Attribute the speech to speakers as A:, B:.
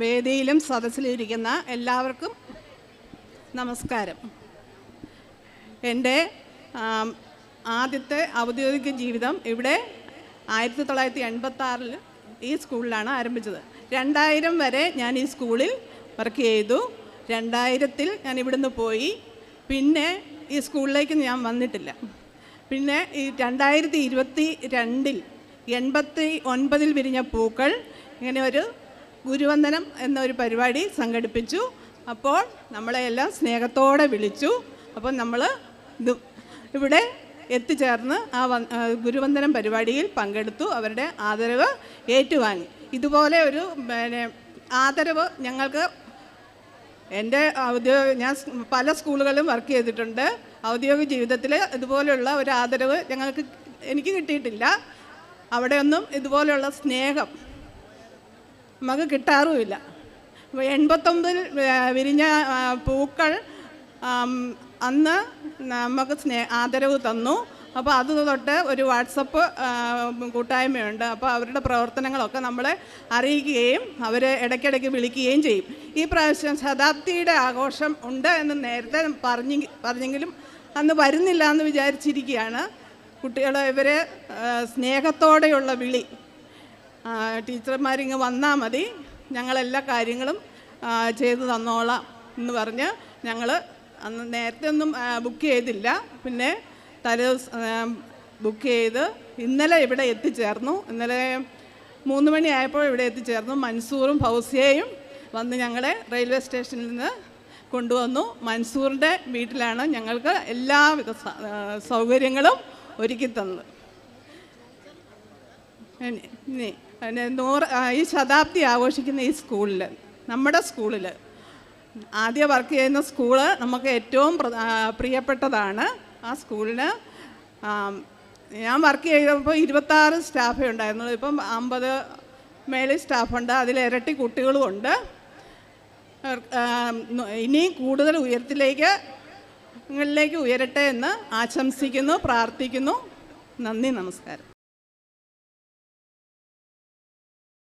A: വേദിയിലും സദസ്സിലിരിക്കുന്ന എല്ലാവർക്കും നമസ്കാരം. എന്റെ ആദ്യത്തെ ഔദ്യോഗിക ജീവിതം ഇവിടെ ആയിരത്തി തൊള്ളായിരത്തി എൺപത്തി ഈ സ്കൂളിലാണ് ആരംഭിച്ചത്. രണ്ടായിരം വരെ ഞാൻ ഈ സ്കൂളിൽ വർക്ക് ചെയ്തു. രണ്ടായിരത്തിൽ ഞാൻ ഇവിടുന്ന് പോയി. പിന്നെ ഈ സ്കൂളിലേക്ക് ഞാൻ വന്നിട്ടില്ല. പിന്നെ ഈ രണ്ടായിരത്തി ഇരുപത്തി രണ്ടിൽ എൺപത്തി ഒൻപതിൽ വിരിഞ്ഞ പൂക്കൾ ഇങ്ങനെ ഒരു ഗുരുവന്ദനം എന്നൊരു പരിപാടി സംഘടിപ്പിച്ചു. അപ്പോൾ നമ്മളെല്ലാം സ്നേഹത്തോടെ വിളിച്ചു. അപ്പോൾ നമ്മൾ ഇവിടെ എത്തിച്ചേർന്ന് ആ ഗുരുവന്ദനം പരിപാടിയിൽ പങ്കെടുത്തു. അവരുടെ ആദരവ് ഏറ്റുവാങ്ങി. ഇതുപോലെ ഒരു പിന്നെ ആദരവ് ഞങ്ങൾക്ക് എന്റെ ഔദ്യോഗിക ഞാൻ പല സ്കൂളുകളിലും വർക്ക് ചെയ്തിട്ടുണ്ട്. ഔദ്യോഗിക ജീവിതത്തിൽ ഇതുപോലെയുള്ള ഒരു ആദരവ് ഞങ്ങൾക്ക് എനിക്ക് കിട്ടിയിട്ടില്ല. അവിടെയൊന്നും ഇതുപോലെയുള്ള സ്നേഹം നമുക്ക് കിട്ടാറുമില്ല. എൺപത്തൊമ്പതിൽ വിരിഞ്ഞ പൂക്കൾ അന്ന് നമുക്ക് സ്നേ ആദരവ് തന്നു. അപ്പോൾ അത് തൊട്ട് ഒരു വാട്സപ്പ് കൂട്ടായ്മയുണ്ട്. അപ്പോൾ അവരുടെ പ്രവർത്തനങ്ങളൊക്കെ നമ്മളെ അറിയിക്കുകയും അവരെ ഇടയ്ക്കിടയ്ക്ക് വിളിക്കുകയും ചെയ്യും. ഈ പ്രാവശ്യം ശതാബ്ദിയുടെ ആഘോഷം ഉണ്ട് എന്ന് നേരത്തെ പറഞ്ഞു പറഞ്ഞെങ്കിലും അന്ന് വരുന്നില്ല എന്ന് വിചാരിച്ചിരിക്കുകയാണ്. കുട്ടികളെ ഇവരെ സ്നേഹത്തോടെയുള്ള വിളി. ടീച്ചർമാരിങ്ങ് വന്നാൽ മതി. ഞങ്ങളെല്ലാ കാര്യങ്ങളും ചെയ്തു തന്നോളാം എന്ന് പറഞ്ഞ് ഞങ്ങൾ അന്ന് നേരത്തെ ഒന്നും ബുക്ക് ചെയ്തില്ല. പിന്നെ തലേ ബുക്ക് ചെയ്ത് ഇന്നലെ ഇവിടെ എത്തിച്ചേർന്നു. ഇന്നലെ മൂന്ന് മണിയായപ്പോൾ ഇവിടെ എത്തിച്ചേർന്നു. മൻസൂറും ഫൗസിയയും വന്ന് ഞങ്ങളെ റെയിൽവേ സ്റ്റേഷനിൽ നിന്ന് കൊണ്ടുവന്നു. മൻസൂറിന്റെ വീട്ടിലാണ് ഞങ്ങൾക്ക് എല്ലാവിധ സൗകര്യങ്ങളും ഒരുക്കി തന്നത്. നൂറ് ഈ ശതാബ്ദി ആഘോഷിക്കുന്ന ഈ സ്കൂളിൽ നമ്മുടെ സ്കൂളിൽ ആദ്യം വർക്ക് ചെയ്യുന്ന സ്കൂൾ നമുക്ക് ഏറ്റവും പ്രിയപ്പെട്ടതാണ് ആ സ്കൂളിന് ഞാൻ വർക്ക് ചെയ്തപ്പോൾ ഇരുപത്താറ് സ്റ്റാഫേ ഉണ്ടായിരുന്നുള്ളൂ. ഇപ്പം അമ്പത് മേളിൽ സ്റ്റാഫുണ്ട് അതിൽ ഇരട്ടി കുട്ടികളും ഉണ്ട്. അവർ- ആം, ന- ഇനിയും കൂടുതൽ ഉയരത്തിലേക്ക് ങ്ങളിലേക്ക് ഉയരട്ടെ എന്ന് ആശംസിക്കുന്നു പ്രാർത്ഥിക്കുന്നു. നന്ദി നമസ്കാരം.